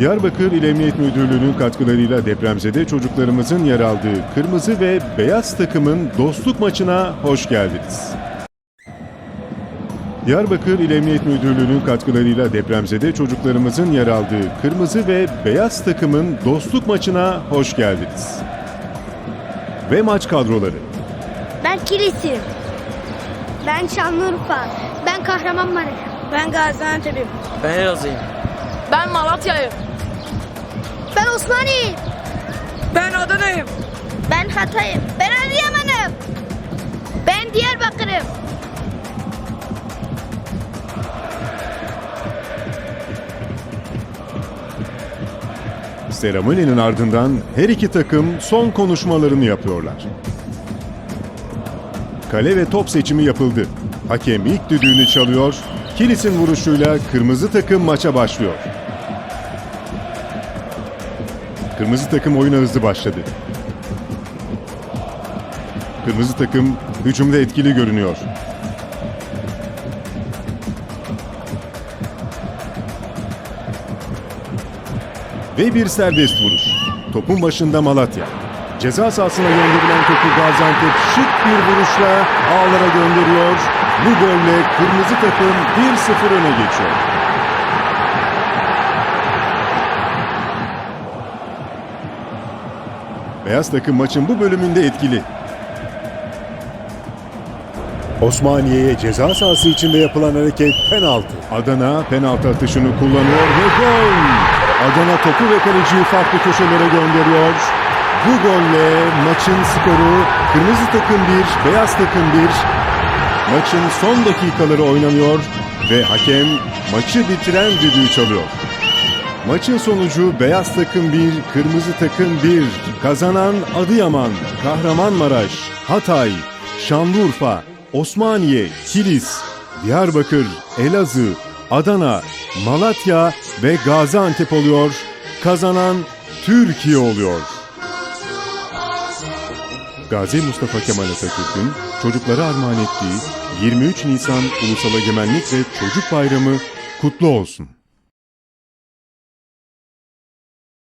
Diyarbakır İl Emniyet Müdürlüğü'nün katkılarıyla depremzede çocuklarımızın yer aldığı kırmızı ve beyaz takımın dostluk maçına hoş geldiniz. Diyarbakır İl Emniyet Müdürlüğü'nün katkılarıyla depremzede çocuklarımızın yer aldığı kırmızı ve beyaz takımın dostluk maçına hoş geldiniz. Ve maç kadroları. Ben Kilis'im. Ben Şanlıurfa. Ben Kahramanmaraş. Ben Gaziantep'im. Ben Elazığ'ım. Ben Malatya'yım. Ben Osmaniye'yim. Ben Adana'yım. Ben Hatay'ım. Ben Adıyaman'ım. Ben Diyarbakır'ım. Seremoninin ardından her iki takım son konuşmalarını yapıyorlar. Kale ve top seçimi yapıldı. Hakem ilk düdüğünü çalıyor. Kilis'in vuruşuyla kırmızı takım maça başlıyor. Kırmızı takım oyuna hızlı başladı. Kırmızı takım hücumda etkili görünüyor. Ve bir serbest vuruş. Topun başında Malatya. Ceza sahasına gönderilen topu Gaziantep şık bir vuruşla ağlara gönderiyor. Bu golle kırmızı takım 1-0 öne geçiyor. Beyaz takım maçın bu bölümünde etkili. Osmaniye'ye ceza sahası içinde yapılan hareket penaltı. Adana penaltı atışını kullanıyor ve gol! Adana topu ve kaleciyi farklı köşelere gönderiyor. Bu golle maçın skoru kırmızı takım 1, beyaz takım 1. Maçın son dakikaları oynanıyor ve hakem maçı bitiren düdüğü çalıyor. Maçın sonucu beyaz takım 1, kırmızı takım 1. Kazanan Adıyaman, Kahramanmaraş, Hatay, Şanlıurfa, Osmaniye, Kilis, Diyarbakır, Elazığ, Adana, Malatya ve Gaziantep oluyor. Kazanan Türkiye oluyor. Gazi Mustafa Kemal Atatürk'ün çocuklara armağan ettiği 23 Nisan Ulusal Egemenlik ve Çocuk Bayramı kutlu olsun.